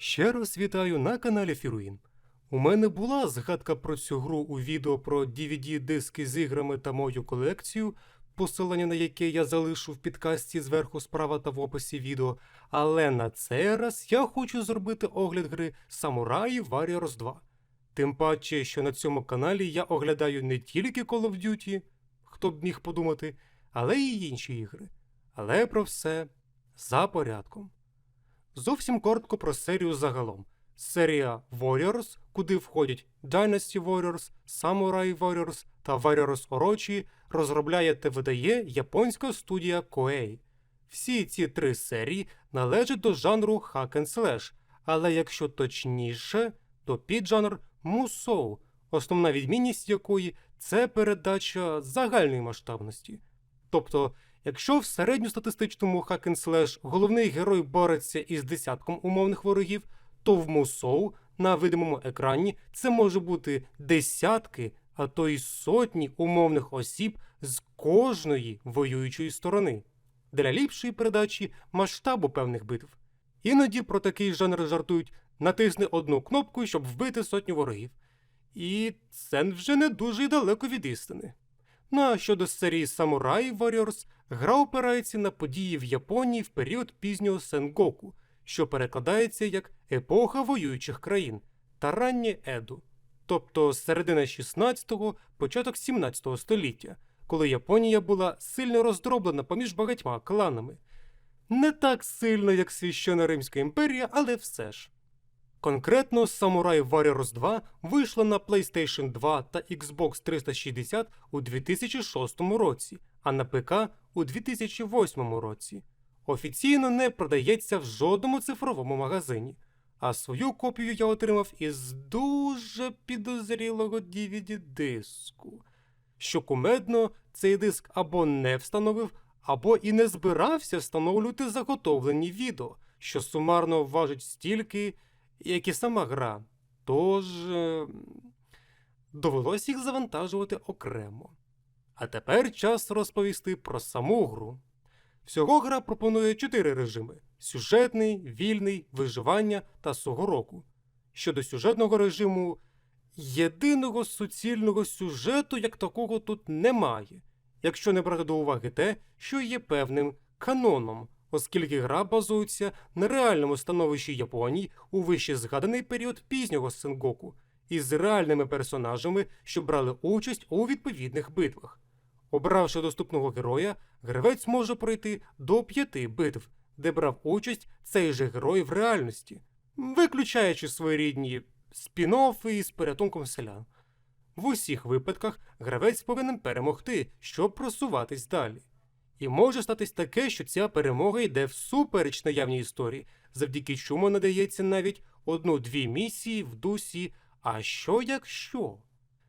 Ще раз вітаю на каналі Фіруїн. У мене була згадка про цю гру у відео про DVD-диски з іграми та мою колекцію, посилання на яке я залишу в підкасті зверху справа та в описі відео, але на цей раз я хочу зробити огляд гри Samurai Warriors 2. Тим паче, що на цьому каналі я оглядаю не тільки Call of Duty, хто б міг подумати, але й інші ігри. Але про все за порядком. Зовсім коротко про серію загалом. Серія Warriors, куди входять Dynasty Warriors, Samurai Warriors та Warriors Orochi, розробляє та видає японська студія Koei. Всі ці три серії належать до жанру Hack and Slash, але якщо точніше, то піджанр Musou, основна відмінність якої це передача загальної масштабності. Тобто, якщо в середньостатистичному and головний герой бореться із десятком умовних ворогів, то в Musou на видимому екрані це може бути десятки, а то й сотні умовних осіб з кожної воюючої сторони для ліпшої передачі масштабу певних битв. Іноді про такий жанр жартують натисни одну кнопку, щоб вбити сотню ворогів. І це вже не дуже й далеко від істини. Ну а щодо серії Samurai Warriors, гра опирається на події в Японії в період пізнього Сенгоку, що перекладається як епоха воюючих країн та раннє Еду, тобто середина 16-го, початок 17-го століття, коли Японія була сильно роздроблена поміж багатьма кланами. Не так сильно, як священа Римська імперія, але все ж. Конкретно Samurai Warriors 2 вийшла на PlayStation 2 та Xbox 360 у 2006 році, а на ПК у 2008 році. Офіційно не продається в жодному цифровому магазині, а свою копію я отримав із дуже підозрілого DVD-диску. Що кумедно, цей диск або не встановив, або і не збирався встановлювати заготовлені відео, що сумарно важить стільки як і сама гра. Тож довелось їх завантажувати окремо. А тепер час розповісти про саму гру. Всього гра пропонує чотири режими: сюжетний, вільний, виживання та сугороку. Щодо сюжетного режиму, єдиного суцільного сюжету як такого тут немає, якщо не брати до уваги те, що є певним каноном оскільки гра базується на реальному становищі Японії у вище згаданий період пізнього Сенгоку із реальними персонажами, що брали участь у відповідних битвах. Обравши доступного героя, гравець може пройти до п'яти битв, де брав участь цей же герой в реальності, виключаючи своєрідні спін-оффи із порятунком селян. В усіх випадках гравець повинен перемогти, щоб просуватись далі. І може статись таке, що ця перемога йде всупереч наявній історії, завдяки чому надається навіть одну-дві місії в дусі А що якщо?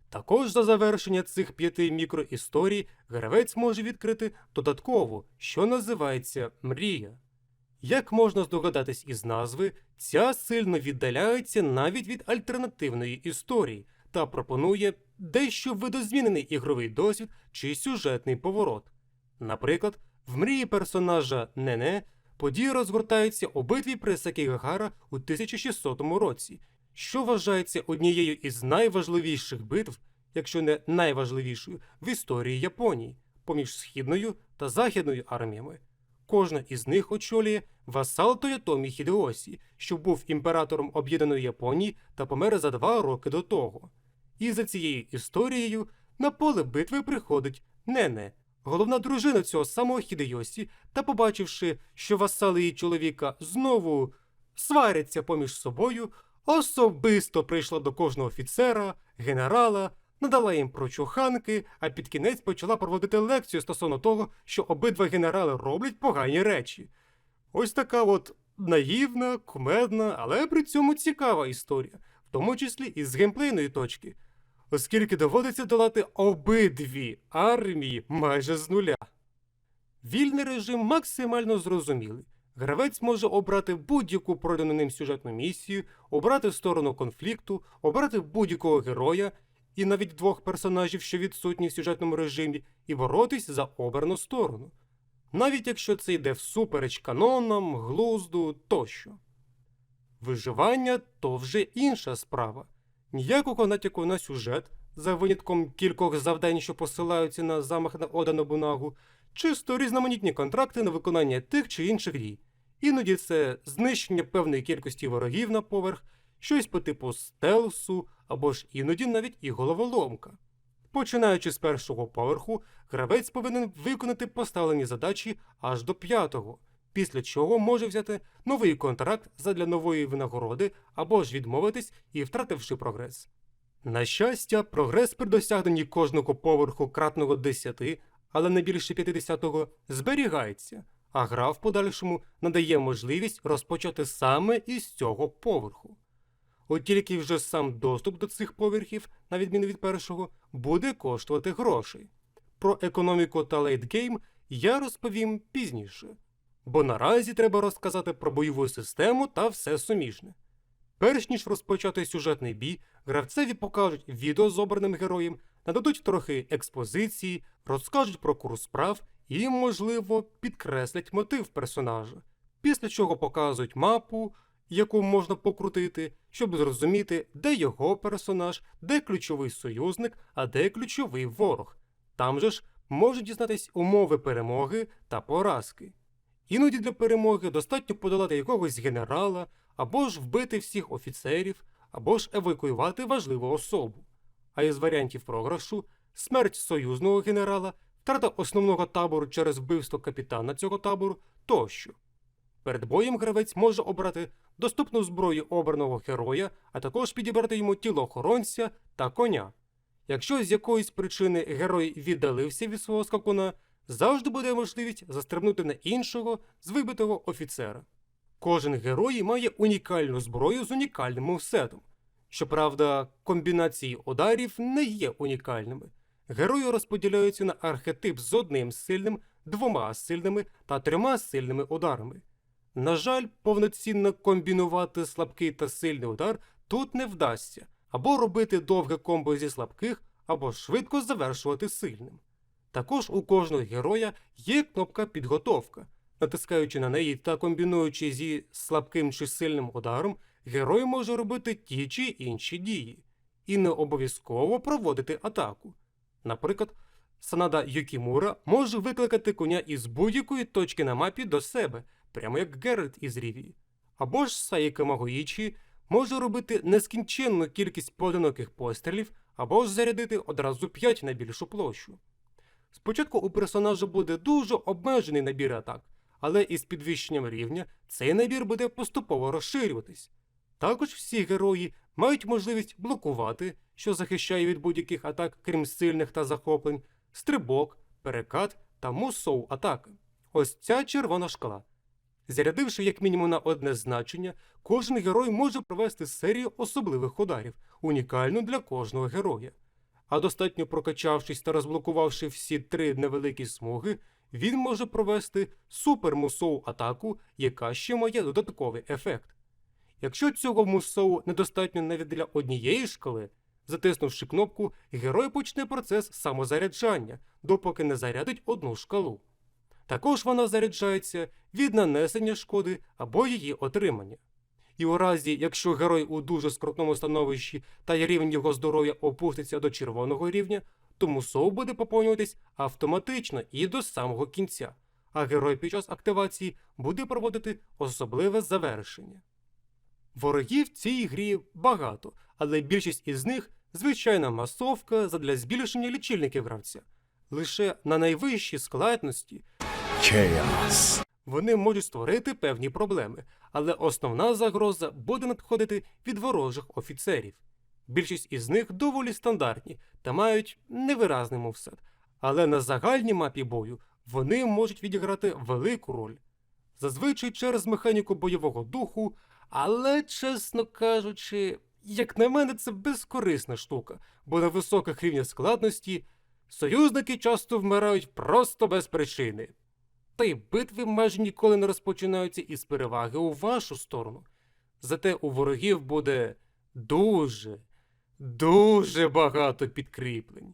Також за завершення цих п'яти мікроісторій гравець може відкрити додаткову, що називається мрія. Як можна здогадатись із назви, ця сильно віддаляється навіть від альтернативної історії та пропонує дещо видозмінений ігровий досвід чи сюжетний поворот. Наприклад, в мрії персонажа Нене події розгортаються у битві при Сакігахара у 1600 році, що вважається однією із найважливіших битв, якщо не найважливішою, в історії Японії поміж східною та західною арміями. Кожна із них очолює васал Тойотомі Хідеосі, що був імператором об'єднаної Японії та помер за два роки до того. І за цією історією на поле битви приходить Нене, головна дружина цього самого Хідейосі, та, побачивши, що васали її чоловіка знову сваряться поміж собою, особисто прийшла до кожного офіцера, генерала, надала їм прочуханки, а під кінець почала проводити лекцію стосовно того, що обидва генерали роблять погані речі. Ось така от наївна, кумедна, але при цьому цікава історія, в тому числі і з геймплейної точки оскільки доводиться долати обидві армії майже з нуля. Вільний режим максимально зрозумілий. Гравець може обрати будь-яку пройдену ним сюжетну місію, обрати сторону конфлікту, обрати будь-якого героя і навіть двох персонажів, що відсутні в сюжетному режимі, і боротись за обрану сторону. Навіть якщо це йде всупереч канонам, глузду тощо. Виживання то вже інша справа. Ніякого натяку на сюжет, за винятком кількох завдань, що посилаються на замах на Ода Нобунагу, чисто різноманітні контракти на виконання тих чи інших дій. Іноді це знищення певної кількості ворогів на поверх, щось по типу стелсу або ж іноді навіть і головоломка. Починаючи з першого поверху, гравець повинен виконати поставлені задачі аж до п'ятого, після чого може взяти новий контракт задля нової винагороди або ж відмовитись і втративши прогрес. На щастя, прогрес при досягненні кожного поверху кратного 10, але не більше 50-го, зберігається, а гра в подальшому надає можливість розпочати саме із цього поверху. От тільки вже сам доступ до цих поверхів, на відміну від першого, буде коштувати грошей. Про економіку та лейтгейм я розповім пізніше, бо наразі треба розказати про бойову систему та все суміжне. Перш ніж розпочати сюжетний бій, гравцеві покажуть відео з обраним героєм, нададуть трохи експозиції, розкажуть про курс справ і, можливо, підкреслять мотив персонажа, після чого показують мапу, яку можна покрутити, щоб зрозуміти, де його персонаж, де ключовий союзник, а де ключовий ворог. Там же ж можуть дізнатись умови перемоги та поразки. Іноді для перемоги достатньо подолати якогось генерала, або ж вбити всіх офіцерів, або ж евакуювати важливу особу. А із варіантів програшу смерть союзного генерала, втрата основного табору через вбивство капітана цього табору тощо. Перед боєм гравець може обрати доступну зброю обраного героя, а також підібрати йому тіло охоронця та коня. Якщо з якоїсь причини герой віддалився від свого скакуна, завжди буде можливість застрибнути на іншого з вибитого офіцера. Кожен герой має унікальну зброю з унікальним мувсетом. Щоправда, комбінації ударів не є унікальними. Герої розподіляються на архетип з одним сильним, двома сильними та трьома сильними ударами. На жаль, повноцінно комбінувати слабкий та сильний удар тут не вдасться, або робити довге комбо зі слабких, або швидко завершувати сильним. Також у кожного героя є кнопка підготовка. Натискаючи на неї та комбінуючи зі слабким чи сильним ударом, герой може робити ті чи інші дії, і не обов'язково проводити атаку. Наприклад, Санада Юкімура може викликати коня із будь-якої точки на мапі до себе, прямо як Геральт із Рівії. Або ж Саїка Магоїчі може робити нескінченну кількість поодиноких пострілів, або ж зарядити одразу 5 на більшу площу. Спочатку у персонажа буде дуже обмежений набір атак, але із підвищенням рівня цей набір буде поступово розширюватись. Також всі герої мають можливість блокувати, що захищає від будь-яких атак, крім сильних та захоплень, стрибок, перекат та мусоу атаки. Ось ця червона шкала. Зарядивши як мінімум на одне значення, кожен герой може провести серію особливих ударів, унікальну для кожного героя. А достатньо прокачавшись та розблокувавши всі три невеликі смуги, він може провести супермусоу атаку, яка ще має додатковий ефект. Якщо цього мусоу недостатньо навіть для однієї шкали, затиснувши кнопку, герой почне процес самозаряджання, допоки не зарядить одну шкалу. Також вона заряджається від нанесення шкоди або її отримання. І у разі, якщо герой у дуже скрутному становищі та рівень його здоров'я опуститься до червоного рівня, то мусоу буде поповнюватись автоматично і до самого кінця, а герой під час активації буде проводити особливе завершення. Ворогів в цій грі багато, але більшість із них звичайна масовка задля збільшення лічильників гравця. Лише на найвищій складності Chaos. Вони можуть створити певні проблеми, але основна загроза буде надходити від ворожих офіцерів. Більшість із них доволі стандартні та мають невиразний мовсет, але на загальній мапі бою вони можуть відіграти велику роль. Зазвичай через механіку бойового духу, але, чесно кажучи, як на мене, це безкорисна штука, бо на високих рівнях складності союзники часто вмирають просто без причини. Та й битви майже ніколи не розпочинаються із переваги у вашу сторону. Зате у ворогів буде дуже, дуже багато підкріплень.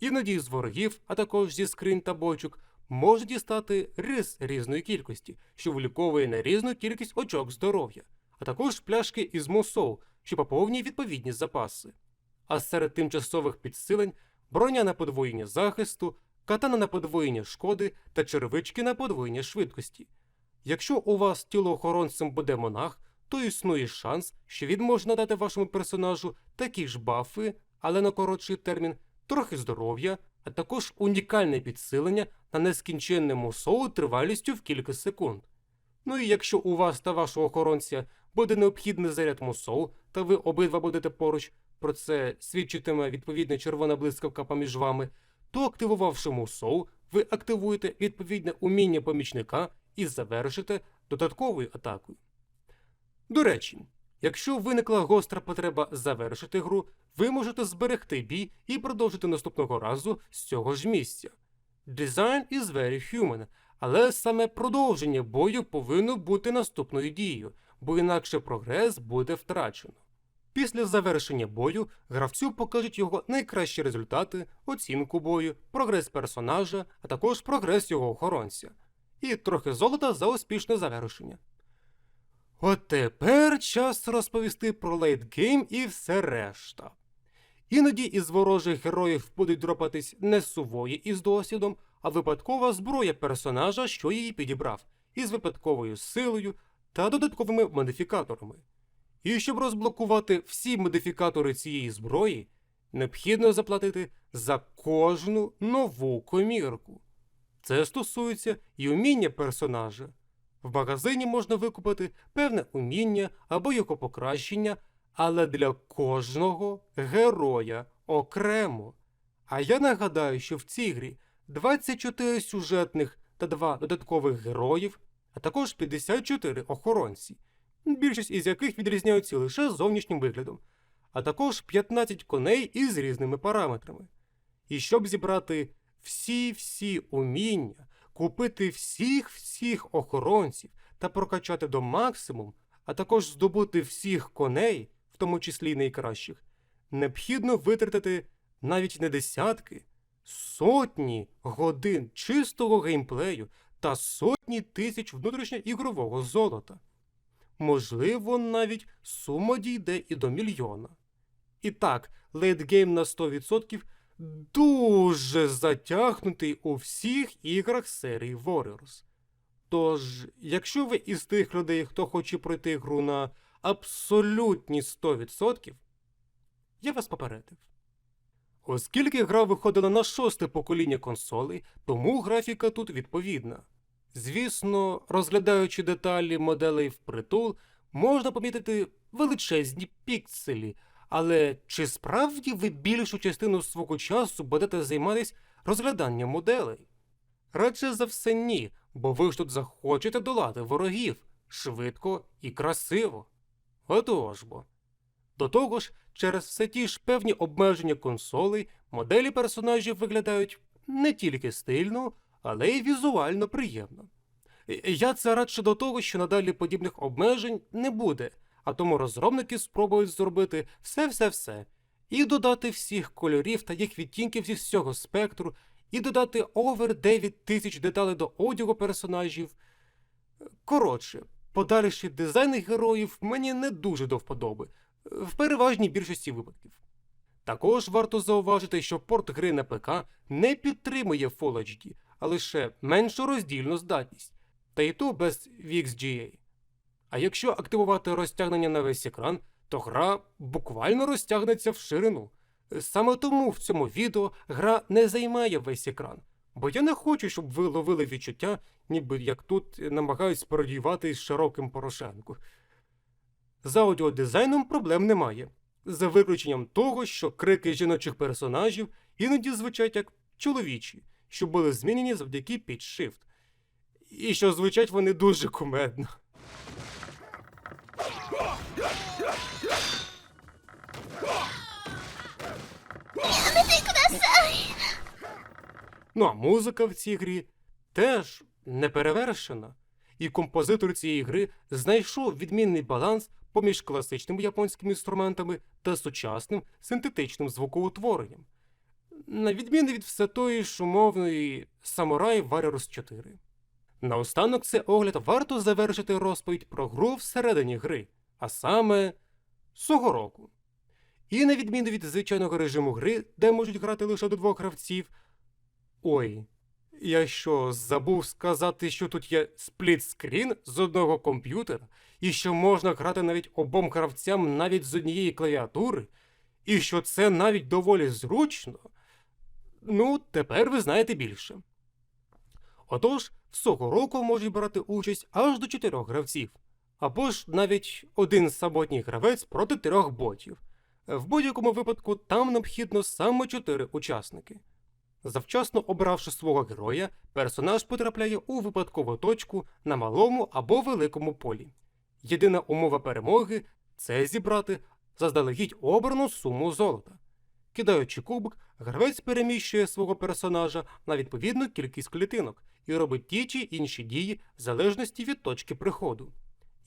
Іноді з ворогів, а також зі скринь та бочок, може дістати рис різної кількості, що виліковує на різну кількість очок здоров'я. а також пляшки із мусоу, що поповнює відповідні запаси. А серед тимчасових підсилень броня на подвоєння захисту, катана на подвоєння шкоди та черевички на подвоєння швидкості. Якщо у вас тілоохоронцем буде монах, то існує шанс, що він може надати вашому персонажу такі ж бафи, але на коротший термін, трохи здоров'я, а також унікальне підсилення на нескінченне мусоу тривалістю в кілька секунд. Ну і якщо у вас та вашого охоронця буде необхідний заряд мусоу, та ви обидва будете поруч, про це свідчитиме відповідна червона блискавка поміж вами, то активувавши мусоу, ви активуєте відповідне уміння помічника і завершите додатковою атакою. До речі, якщо виникла гостра потреба завершити гру, ви можете зберегти бій і продовжити наступного разу з цього ж місця. Design is very human, але саме продовження бою повинно бути наступною дією, бо інакше прогрес буде втрачено. Після завершення бою гравцю покажуть його найкращі результати, оцінку бою, прогрес персонажа, а також прогрес його охоронця, і трохи золота за успішне завершення. От тепер час розповісти про лейтгейм і все решта. Іноді із ворожих героїв будуть дропатись не сувої із досвідом, а випадкова зброя персонажа, що її підібрав, із випадковою силою та додатковими модифікаторами. І щоб розблокувати всі модифікатори цієї зброї, необхідно заплатити за кожну нову комірку. Це стосується і уміння персонажа. В магазині можна викупити певне уміння або його покращення, але для кожного героя окремо. А я нагадаю, що в цій грі 24 сюжетних та 2 додаткових героїв, а також 54 охоронці, більшість із яких відрізняються лише зовнішнім виглядом, а також 15 коней із різними параметрами. І щоб зібрати всі-всі уміння, купити всіх-всіх охоронців та прокачати до максимум, а також здобути всіх коней, в тому числі найкращих, необхідно витратити навіть не десятки, сотні годин чистого геймплею та сотні тисяч внутрішньоігрового золота. Можливо, навіть сума дійде і до мільйона. І так, лейтгейм на 100% дуже затягнутий у всіх іграх серії Warriors. Тож, якщо ви із тих людей, хто хоче пройти гру на абсолютні 100%, я вас попередив. Оскільки гра виходила на шосте покоління консолей, тому графіка тут відповідна. Звісно, розглядаючи деталі моделей впритул, можна помітити величезні пікселі, але чи справді ви більшу частину свого часу будете займатися розгляданням моделей? Радше за все ні, бо ви ж тут захочете долати ворогів швидко і красиво. Отож бо. До того ж, через все ті ж певні обмеження консолей, моделі персонажів виглядають не тільки стильно, але й візуально приємно. Я це радше до того, що надалі подібних обмежень не буде, а тому розробники спробують зробити все-все-все, і додати всіх кольорів та їх відтінків зі всього спектру, і додати овер 9 тисяч деталей до одягу персонажів. Коротше, подальші дизайни героїв мені не дуже до вподоби, в переважній більшості випадків. Також варто зауважити, що порт гри на ПК не підтримує Full HD, а лише меншу роздільну здатність, та й то без VXGA. А якщо активувати розтягнення на весь екран, то гра буквально розтягнеться в ширину. Саме тому в цьому відео гра не займає весь екран, бо я не хочу, щоб ви ловили відчуття, ніби як тут намагаюсь пародіювати з широким Порошенку. З аудіодизайном проблем немає, за виключенням того, що крики жіночих персонажів іноді звучать як чоловічі, що були змінені завдяки підшифт. І що звучать вони дуже кумедно. Ну а музика в цій грі теж неперевершена. І композитор цієї гри знайшов відмінний баланс поміж класичними японськими інструментами та сучасним синтетичним звукоутворенням. На відміну від все тої ж умовної Samurai Warriors 4. Наостанок це огляд варто завершити розповідь про гру всередині гри, а саме Согороку. І на відміну від звичайного режиму гри, де можуть грати лише до двох гравців. Ой, я що, забув сказати, що тут є сплітскрін з одного комп'ютера, і що можна грати навіть обом гравцям навіть з однієї клавіатури, і що це навіть доволі зручно. Ну, тепер ви знаєте більше. Отож, в Согороку можуть брати участь аж до чотирьох гравців, або ж навіть один самотній гравець проти трьох ботів. В будь-якому випадку там необхідно саме чотири учасники. Завчасно обравши свого героя, персонаж потрапляє у випадкову точку на малому або великому полі. Єдина умова перемоги це зібрати заздалегідь обрану суму золота. Кидаючи кубик, гравець переміщує свого персонажа на відповідну кількість клітинок і робить ті чи інші дії в залежності від точки приходу.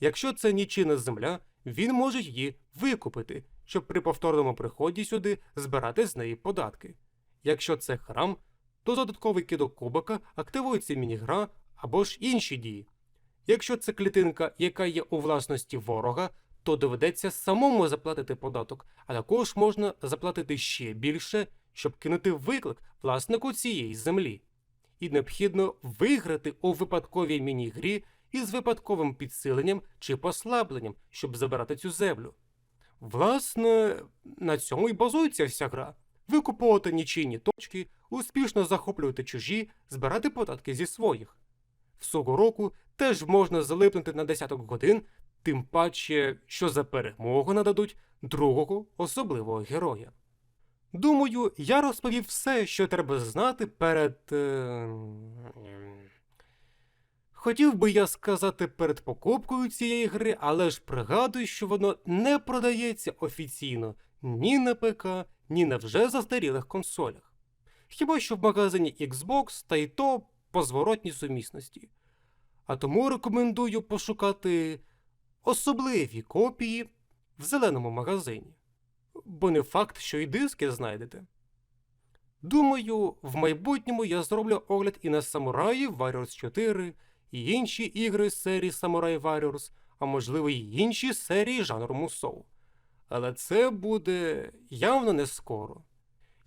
Якщо це нічийна земля, він може її викупити, щоб при повторному приході сюди збирати з неї податки. Якщо це храм, то додатковий кидок кубика активується мінігра або ж інші дії. Якщо це клітинка, яка є у власності ворога, то доведеться самому заплатити податок, а також можна заплатити ще більше, щоб кинути виклик власнику цієї землі. І необхідно виграти у випадковій міні-грі із випадковим підсиленням чи послабленням, щоб забирати цю землю. Власне, на цьому і базується вся гра. Викуповувати нічийні точки, успішно захоплювати чужі, збирати податки зі своїх. В Согороку теж можна залипнути на десяток годин, тим паче, що за перемогу нададуть другого особливого героя. Думаю, я розповів все, що треба знати перед. Е... Хотів би я сказати перед покупкою цієї гри, але ж пригадую, що воно не продається офіційно ні на ПК, ні на вже застарілих консолях. Хіба що в магазині Xbox та й то по зворотній сумісності. А тому рекомендую пошукати особливі копії в зеленому магазині. Бо не факт, що і диски знайдете. Думаю, в майбутньому я зроблю огляд і на Samurai Warriors 4, і інші ігри з серії Samurai Warriors, а можливо і інші серії жанру Musou. Але це буде явно не скоро.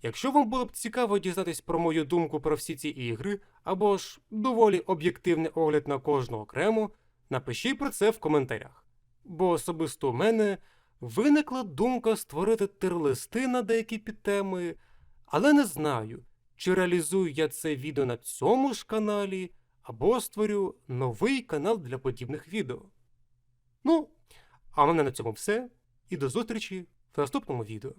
Якщо вам було б цікаво дізнатись про мою думку про всі ці ігри, або ж доволі об'єктивний огляд на кожну окремо, напишіть про це в коментарях. Бо особисто у мене виникла думка створити терлисти на деякі підтеми, але не знаю, чи реалізую я це відео на цьому ж каналі, або створю новий канал для подібних відео. Ну, а в мене на цьому все, і до зустрічі в наступному відео.